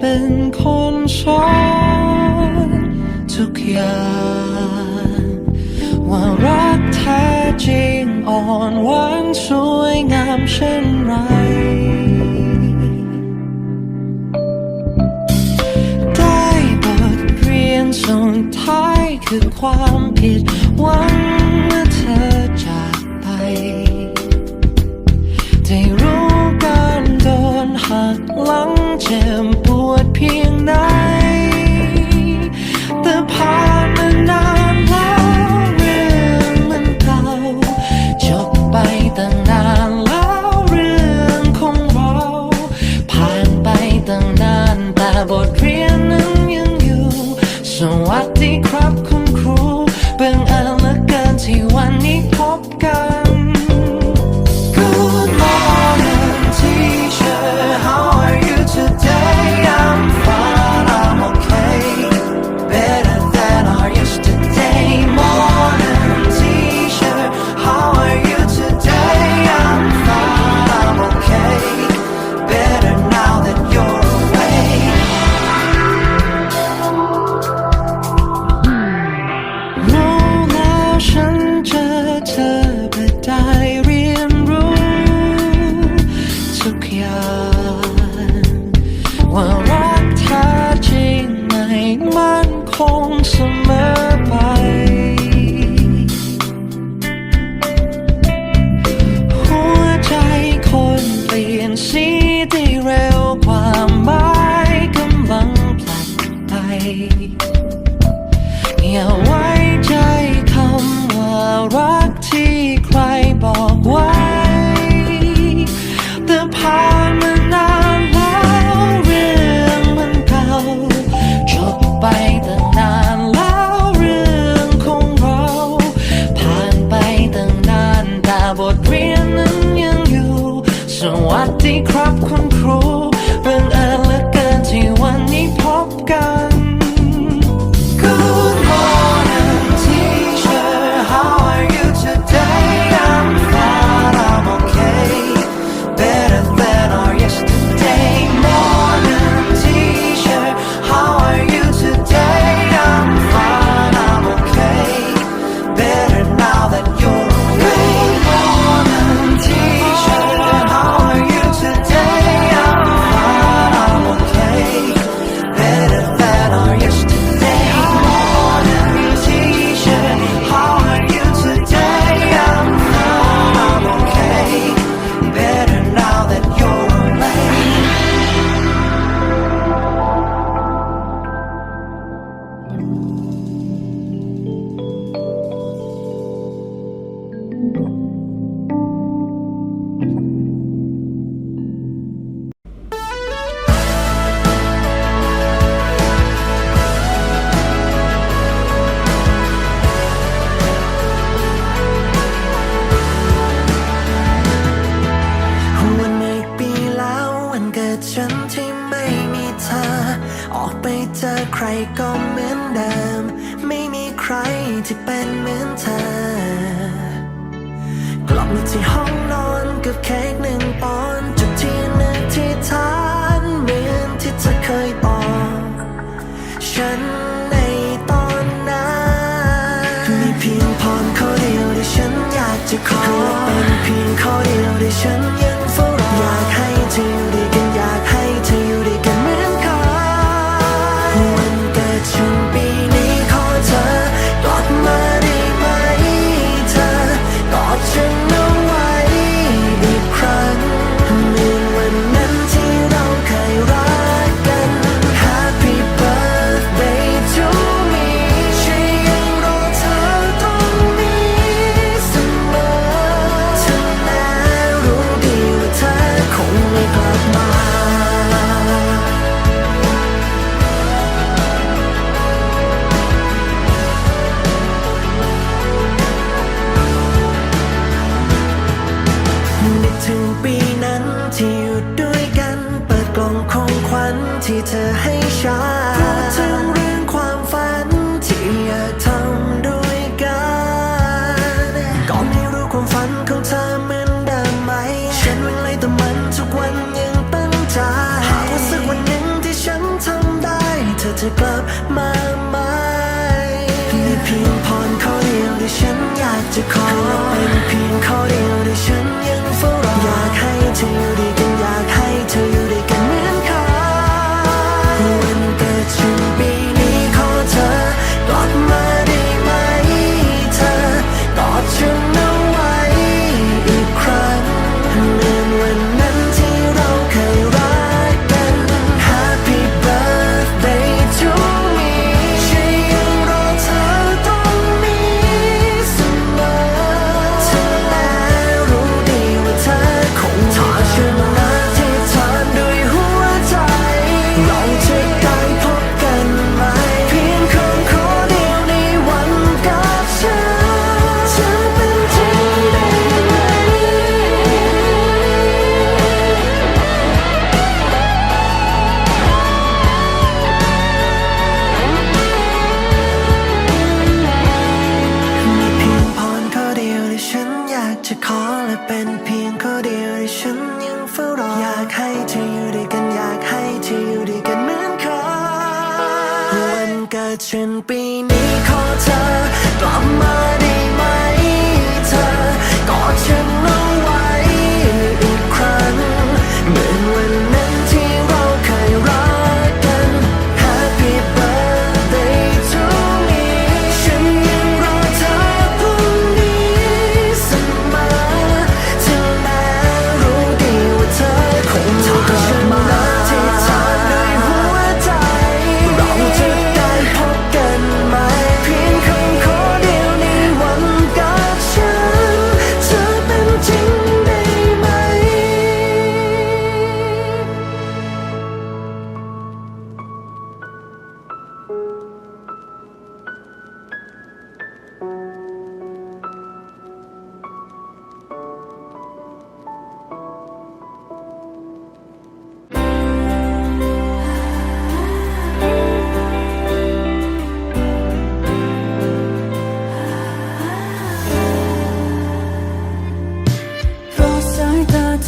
เป็นคนชอนทุกอย่างว่ารักแท้จริงอ่อนหวานสวยงามเช่นไร ได้บทเรียนส่งท้ายคือความผิดหวังเมื่อเธอจากไป หักหลังเจ็บปวดเพียงไหนแต่ผ่านมานาน ที่เป็นเหมือนเธอ กลับมที่ห้องนอนกับเค้กหนึ่ง นั้นที่เธอให้ฉันพูดถึงเรื่องความฝันที่อยากทำด้วยกันก็ไม่รู้ความฝันของเธอเหมือนเดิมไหม ฉันวิ่งไล่แต่มันทุกวันยังตั้งใจหากว่าสักวันหนึ่งที่ฉันทำได้ เธอจะกลับมา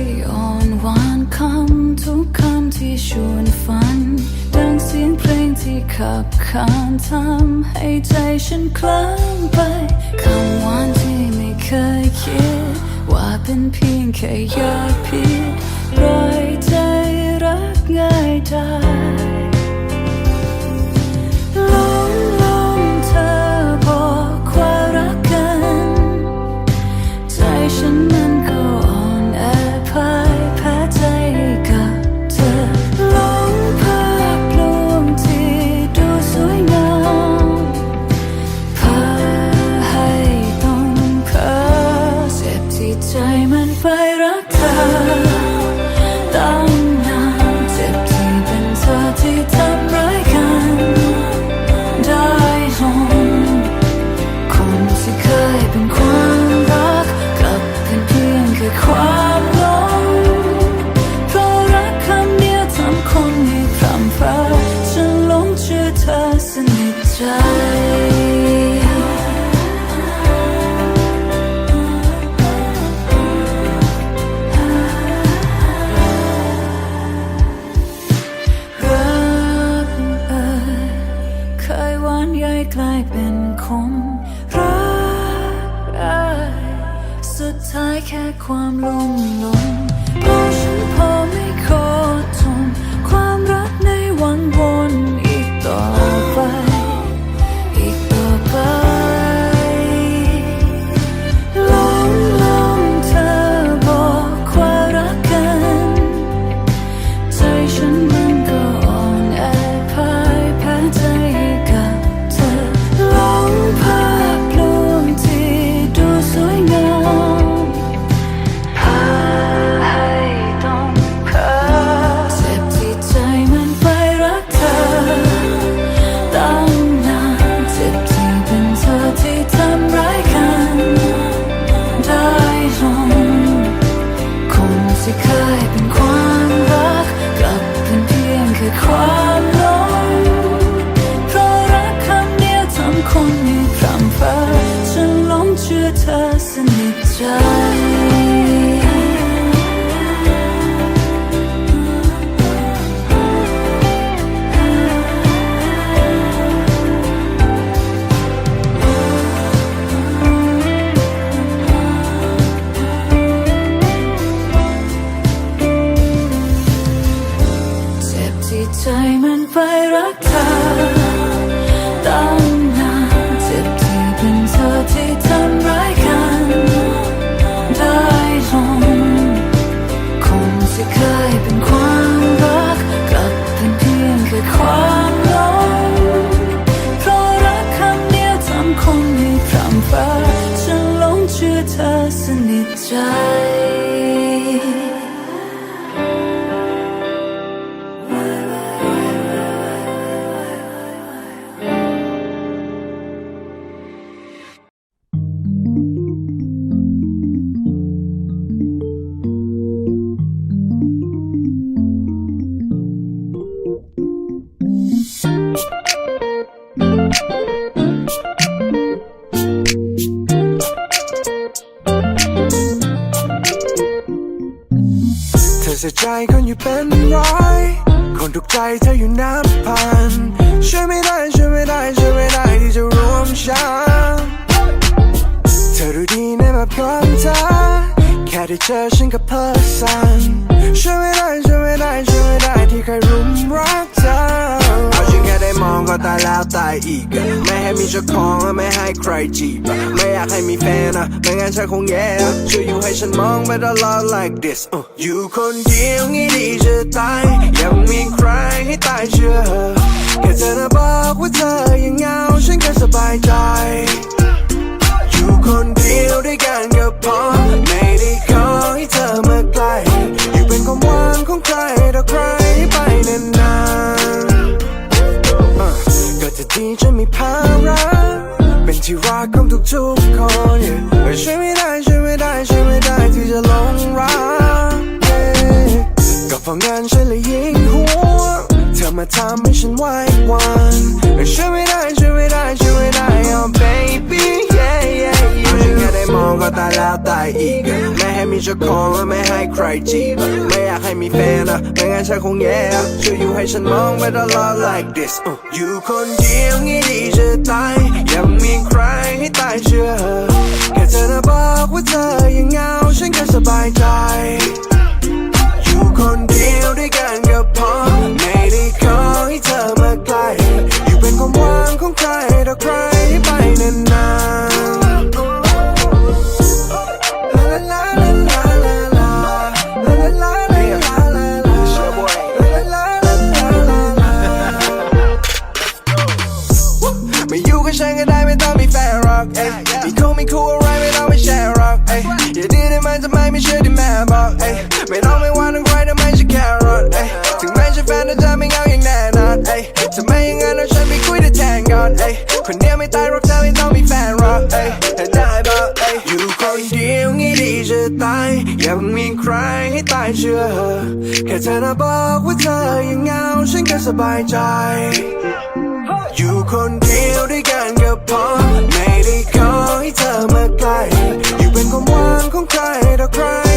ที่อ่อนหวานคำทุกคำที่ชวนฝัน ดังเสียงเพลงที่ขับขานทำให้ใจฉันคลั่งไปคำหวานที่ไม่เคยคิด ว่าเป็นเพียงแค่ยากพิดปล่อยใจรักง่ายได้ ความลุ่มหลง คือความหลงเพราะรักคำเดียวทำคนให้พรำเพ้อฉันหลเชื่อเธอสนิทใจ ได้เจอฉันก็เพลิดสันช่วยไม่ได้ช่วยไม่ได้ช่วยไม่ได้ที่เคยรุมรักเธอเอาฉันแค่ได้มองก็ตายแล้วตายอีกอะไม่ให้มีเจ้าของและไม่ให้ใครจีบอะไม่อยากให้มีแฟนอะไม่งั้นฉันคงแย่อะช่วยอยู่ให้ฉันมองไปตลอด like this อยู่คนเดียวงี้ดีจะตายยังมีใครให้ตายเชื่อแค่เธอนะบอกว่าเธอยังเหงาฉันก็สบายใจ แล้วตายอีก ไม่ให้มีเจ้าของและไม่ให้ใครจีบ ไม่อยากให้มีแฟนอะไม่งั้นฉันคงแย่ช่วยอยู่ให้ฉันมองไปตลอด like this อยู่คนเดียวงี้ดีจะตาย ยังมีใครให้ตายเชื่อแค่เธอนะบอกว่าเธอยังเงาฉันก็สบายใจ อยู่คนเดียวด้วยกัน เชื่อ แค่เธอนะบอกว่าเธอยังเหงาฉันก็สบายใจ อยู่คนเดียวด้วยกันก็พอ ไม่ได้ขอให้เธอมาใกล้ อยู่เป็นความหวังของใครต่อใคร